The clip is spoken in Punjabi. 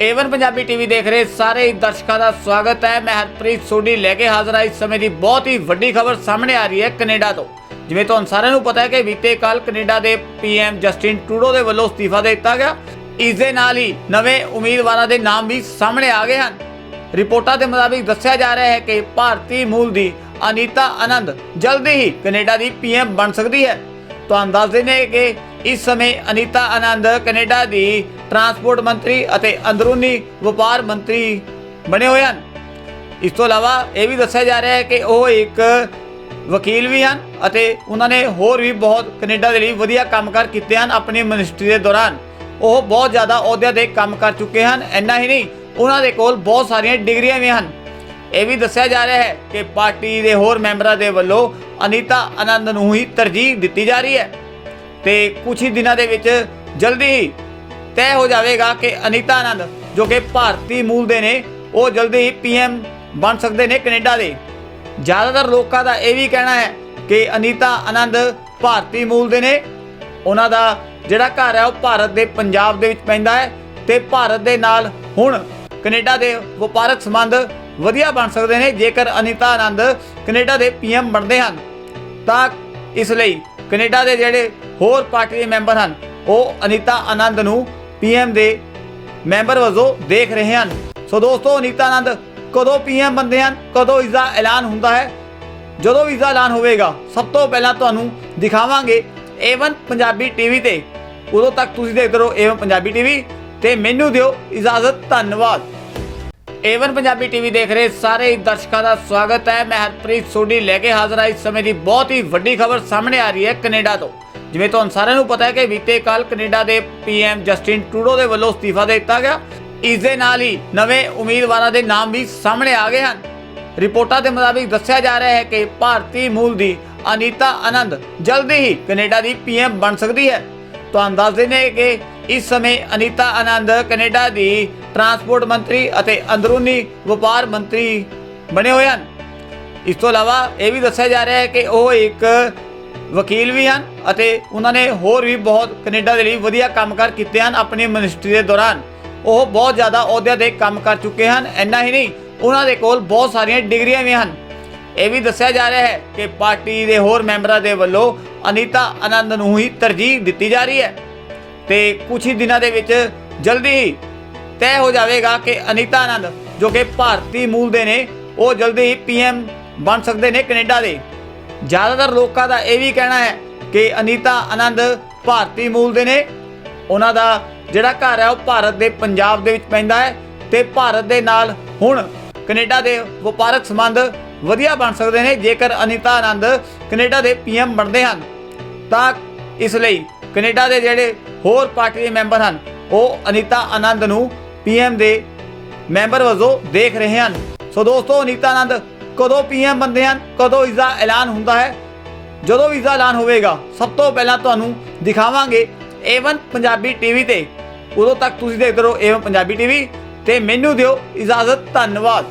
ਏਵਨ ਪੰਜਾਬੀ ਟੀਵੀ ਦੇਖ ਰਹੇ ਸਾਰੇ ਦਰਸ਼ਕਾਂ ਦਾ ਸਵਾਗਤ ਹੈ। ਮੈਂ ਹਰਪ੍ਰੀਤ ਸੋਢੀ ਲੈ ਕੇ ਹਾਜ਼ਰ ਹਾਂ। ਇਸ ਸਮੇਂ ਦੀ ਬਹੁਤ ਹੀ ਵੱਡੀ ਖਬਰ ਸਾਹਮਣੇ ਆ ਰਹੀ ਹੈ ਕੈਨੇਡਾ ਤੋਂ। ਜਿਵੇਂ ਤੁਹਾਨੂੰ ਸਾਰਿਆਂ ਨੂੰ ਪਤਾ ਹੈ ਕਿ ਬੀਤੇ ਕੱਲ ਕੈਨੇਡਾ ਦੇ ਪੀਐਮ ਜਸਟਿਨ ਟਰੂਡੋ ਦੇ ਵੱਲੋਂ ਅਸਤੀਫਾ ਦੇ ਦਿੱਤਾ ਗਿਆ। ਇਸ ਦੇ ਨਾਲ ਹੀ ਨਵੇਂ ਉਮੀਦਵਾਰਾਂ ਦੇ ਨਾਮ ਵੀ ਸਾਹਮਣੇ ਆ ਗਏ ਹਨ। ਰਿਪੋਰਟਾਂ ਦੇ ਮੁਤਾਬਿਕ ਦੱਸਿਆ ਜਾ ਰਿਹਾ ਹੈ ਕਿ ਭਾਰਤੀ ਮੂਲ ਦੀ ਅਨੀਤਾ ਆਨੰਦ ਜਲਦੀ ਹੀ ਕੈਨੇਡਾ ਦੀ ਪੀਐਮ ਬਣ ਸਕਦੀ ਹੈ। ਤੁਹਾਨੂੰ ਦੱਸ ਦਿੰਦੇ ਕਿ ਇਸ ਸਮੇਂ ਅਨੀਤਾ ਆਨੰਦ ਕੈਨੇਡਾ ਦੀ ਟਰਾਂਸਪੋਰਟ ਮੰਤਰੀ ਅਤੇ ਅੰਦਰੂਨੀ ਵਪਾਰ ਮੰਤਰੀ ਬਣੇ ਹੋਏ ਹਨ। ਇਸ ਤੋਂ ਇਲਾਵਾ ਇਹ ਵੀ ਦੱਸਿਆ ਜਾ ਰਿਹਾ ਹੈ ਕਿ ਉਹ ਇੱਕ ਵਕੀਲ ਵੀ ਹਨ ਅਤੇ ਉਹਨਾਂ ਨੇ ਹੋਰ ਵੀ ਬਹੁਤ ਕੈਨੇਡਾ ਦੇ ਲਈ ਵਧੀਆ ਕੰਮਕਾਰ ਕੀਤੇ ਹਨ ਆਪਣੀ ਮਿਨਿਸਟਰੀ ਦੇ ਦੌਰਾਨ। ਉਹ ਬਹੁਤ ਜ਼ਿਆਦਾ ਅਹੁਦਿਆਂ 'ਤੇ ਕੰਮ ਕਰ ਚੁੱਕੇ ਹਨ, ਇੰਨਾ ਹੀ ਨਹੀਂ, ਉਹਨਾਂ ਦੇ ਕੋਲ ਬਹੁਤ ਸਾਰੀਆਂ ਡਿਗਰੀਆਂ ਵੀ ਹਨ। ਇਹ ਵੀ ਦੱਸਿਆ ਜਾ ਰਿਹਾ ਹੈ ਕਿ ਪਾਰਟੀ ਦੇ ਹੋਰ ਮੈਂਬਰਾਂ ਦੇ ਵੱਲੋਂ ਅਨੀਤਾ ਆਨੰਦ ਨੂੰ ਹੀ ਤਰਜੀਹ ਦਿੱਤੀ ਜਾ ਰਹੀ ਹੈ। ਤੇ ਕੁਝ ਹੀ ਦਿਨਾਂ ਦੇ ਵਿੱਚ ਜਲਦੀ ਹੀ ਤੈਅ ਹੋ ਜਾਵੇਗਾ ਕਿ ਅਨੀਤਾ ਆਨੰਦ, ਜੋ ਕਿ ਭਾਰਤੀ ਮੂਲ ਦੇ ਨੇ, ਉਹ ਜਲਦੀ ਹੀ ਪੀਐਮ ਬਣ ਸਕਦੇ ਨੇ ਕੈਨੇਡਾ ਦੇ। ਜ਼ਿਆਦਾਤਰ ਲੋਕਾਂ ਦਾ ਇਹ ਵੀ ਕਹਿਣਾ ਹੈ ਕਿ ਅਨੀਤਾ ਆਨੰਦ ਭਾਰਤੀ ਮੂਲ ਦੇ ਨੇ। ਉਹਨਾਂ ਦਾ ਜਿਹੜਾ ਘਰ ਹੈ, ਉਹ ਭਾਰਤ ਦੇ ਪੰਜਾਬ ਦੇ ਵਿੱਚ ਪੈਂਦਾ ਹੈ ਤੇ ਭਾਰਤ ਦੇ ਨਾਲ ਹੁਣ ਕੈਨੇਡਾ ਦੇ ਵਪਾਰਕ ਸੰਬੰਧ ਵਧੀਆ ਬਣ ਸਕਦੇ ਨੇ, ਜੇਕਰ ਅਨੀਤਾ ਆਨੰਦ ਕੈਨੇਡਾ ਦੇ ਪੀਐਮ ਬਣਦੇ ਹਨ। ਤਾਂ ਇਸ ਲਈ ਕੈਨੇਡਾ ਦੇ ਜਿਹੜੇ ਹੋਰ ਪਾਰਟੀ ਦੇ ਮੈਂਬਰ ਹਨ। ਉਹ ਅਨੀਤਾ ਆਨੰਦ ਨੂੰ ਪੀਐਮ ਦੇ ਮੈਂਬਰ ਵਜੋਂ ਦੇਖ ਰਹੇ ਹਨ। ਸੋ ਦੋਸਤੋ, ਅਨੀਤਾ ਆਨੰਦ, ਕਦੋਂ ਪੀਐਮ ਬਣਦੇ ਹਨ? ਕਦੋਂ ਇਸ ਦਾ ਐਲਾਨ ਹੁੰਦਾ ਹੈ? ਜਦੋਂ ਵੀ ਇਸ ਦਾ ਐਲਾਨ ਹੋਵੇਗਾ, ਸਭ ਤੋਂ ਪਹਿਲਾਂ ਤੁਹਾਨੂੰ ਦਿਖਾਵਾਂਗੇ ਏਵਨ ਪੰਜਾਬੀ ਟੀਵੀ ਤੇ। ਉਦੋਂ ਤੱਕ ਤੁਸੀਂ ਦੇਖਦੇ ਰਹੋ ਏਵਨ ਪੰਜਾਬੀ ਟੀਵੀ ਤੇ ਮੈਨੂੰ ਦਿਓ ਇਜਾਜ਼ਤ, ਧੰਨਵਾਦ। ਏਵਨ ਪੰਜਾਬੀ ਟੀਵੀ ਦੇਖ ਰਹੇ ਸਾਰੇ ਦਰਸ਼ਕਾਂ ਦਾ ਸਵਾਗਤ ਹੈ। ਮੈਂ ਹਰਪ੍ਰੀਤ ਸੋਢੀ ਲੈ ਕੇ ਹਾਜ਼ਰ ਹਾਂ। ਇਸ ਸਮੇਂ ਦੀ ਬਹੁਤ ਹੀ ਵੱਡੀ ਖਬਰ ਸਾਹਮਣੇ ਆ ਰਹੀ ਹੈ ਕੈਨੇਡਾ ਤੋਂ। ਜਿਵੇਂ ਤੁਹਾਨੂੰ ਸਾਰਿਆਂ ਨੂੰ ਪਤਾ ਹੈ ਕਿ ਬੀਤੇ ਕੱਲ ਕੈਨੇਡਾ ਦੇ ਪੀਐਮ ਜਸਟਿਨ ਟਰੂਡੋ ਦੇ ਵੱਲੋਂ ਅਸਤੀਫਾ ਦੇ ਦਿੱਤਾ ਗਿਆ। ਇਸ ਦੇ ਨਾਲ ਹੀ ਨਵੇਂ ਉਮੀਦਵਾਰਾਂ ਦੇ ਨਾਮ ਵੀ ਸਾਹਮਣੇ ਆ ਗਏ ਹਨ। ਰਿਪੋਰਟਾਂ ਦੇ ਮੁਤਾਬਿਕ ਦੱਸਿਆ ਜਾ ਰਿਹਾ ਹੈ ਕਿ ਭਾਰਤੀ ਮੂਲ ਦੀ ਅਨੀਤਾ ਆਨੰਦ ਜਲਦੀ ਹੀ ਕੈਨੇਡਾ ਦੀ ਪੀਐਮ ਬਣ ਸਕਦੀ ਹੈ। ਤੁਹਾਨੂੰ ਦੱਸ ਦਿੰਦੇ ਕਿ ਇਸ ਸਮੇਂ ਅਨੀਤਾ ਆਨੰਦ ਕੈਨੇਡਾ ਦੀ ਟਰਾਂਸਪੋਰਟ ਮੰਤਰੀ ਅਤੇ ਅੰਦਰੂਨੀ ਵਪਾਰ ਮੰਤਰੀ ਬਣੇ ਹੋਏ ਹਨ। ਇਸ ਤੋਂ ਇਲਾਵਾ ਇਹ ਵੀ ਦੱਸਿਆ ਜਾ ਰਿਹਾ ਹੈ ਕਿ ਉਹ ਇੱਕ ਵਕੀਲ ਵੀ ਹਨ ਅਤੇ ਉਹਨਾਂ ਨੇ ਹੋਰ ਵੀ ਬਹੁਤ ਕੈਨੇਡਾ ਦੇ ਲਈ ਵਧੀਆ ਕੰਮਕਾਰ ਕੀਤੇ ਹਨ ਆਪਣੀ ਮਿਨਿਸਟਰੀ ਦੇ ਦੌਰਾਨ। ਉਹ ਬਹੁਤ ਜ਼ਿਆਦਾ ਅਹੁਦਿਆਂ 'ਤੇ ਕੰਮ ਕਰ ਚੁੱਕੇ ਹਨ, ਇੰਨਾ ਹੀ ਨਹੀਂ, ਉਹਨਾਂ ਦੇ ਕੋਲ ਬਹੁਤ ਸਾਰੀਆਂ ਡਿਗਰੀਆਂ ਵੀ ਹਨ। ਇਹ ਵੀ ਦੱਸਿਆ ਜਾ ਰਿਹਾ ਹੈ ਕਿ ਪਾਰਟੀ ਦੇ ਹੋਰ ਮੈਂਬਰਾਂ ਦੇ ਵੱਲੋਂ ਅਨੀਤਾ ਆਨੰਦ ਨੂੰ ਹੀ ਤਰਜੀਹ ਦਿੱਤੀ ਜਾ ਰਹੀ ਹੈ। ਤੇ ਕੁਝ ਹੀ ਦਿਨਾਂ ਦੇ ਵਿੱਚ ਜਲਦੀ ਹੀ ਤੈਅ ਹੋ ਜਾਵੇਗਾ ਕਿ ਅਨੀਤਾ ਆਨੰਦ ਜੋ ਕਿ ਭਾਰਤੀ ਮੂਲ ਦੇ ਨੇ, ਉਹ ਜਲਦੀ ਹੀ ਪੀਐਮ ਬਣ ਸਕਦੇ ਨੇ ਕੈਨੇਡਾ ਦੇ। ਜ਼ਿਆਦਾਤਰ ਲੋਕਾਂ ਦਾ ਇਹ ਵੀ ਕਹਿਣਾ ਹੈ ਕਿ ਅਨੀਤਾ ਆਨੰਦ ਭਾਰਤੀ ਮੂਲ ਦੇ ਨੇ। ਉਹਨਾਂ ਦਾ ਜਿਹੜਾ ਘਰ ਹੈ ਉਹ ਭਾਰਤ ਦੇ ਪੰਜਾਬ ਦੇ ਵਿੱਚ ਪੈਂਦਾ ਹੈ ਤੇ ਭਾਰਤ ਦੇ ਨਾਲ ਹੁਣ ਕੈਨੇਡਾ ਦੇ ਵਪਾਰਕ ਸੰਬੰਧ ਵਧੀਆ ਬਣ ਸਕਦੇ ਨੇ। ਜੇਕਰ ਅਨੀਤਾ ਆਨੰਦ ਕੈਨੇਡਾ ਦੇ ਪੀਐਮ ਬਣਦੇ ਹਨ, ਤਾਂ ਇਸ ਲਈ ਕੈਨੇਡਾ ਦੇ ਜਿਹੜੇ ਹੋਰ ਪਾਰਟੀ ਦੇ ਮੈਂਬਰ ਹਨ, ਉਹ ਅਨੀਤਾ ਆਨੰਦ ਨੂੰ ਪੀਐਮ ਦੇ ਮੈਂਬਰ ਵਜੋਂ ਦੇਖ ਰਹੇ ਹਨ। ਸੋ ਦੋਸਤੋ, ਅਨੀਤਾ ਆਨੰਦ ਕਦੋਂ ਪੀਐਮ ਬੰਦੇ ਹਨ, ਕਦੋਂ ਇਸ ਦਾ ਐਲਾਨ ਹੁੰਦਾ ਹੈ, ਜਦੋਂ ਵੀ ਇਸ ਐਲਾਨ ਹੋਵੇਗਾ, ਸਭ ਤੋਂ ਪਹਿਲਾਂ ਤੁਹਾਨੂੰ ਦਿਖਾਵਾਂਗੇ ਏਵਨ ਪੰਜਾਬੀ ਟੀਵੀ ਤੇ। ਉਦੋਂ ਤੱਕ ਤੁਸੀਂ ਦੇਖਦੇ ਰਹੋ ਏਵਨ ਪੰਜਾਬੀ ਟੀਵੀ ਤੇ। ਮੈਨੂੰ ਦਿਓ ਇਜਾਜ਼ਤ, ਧੰਨਵਾਦ।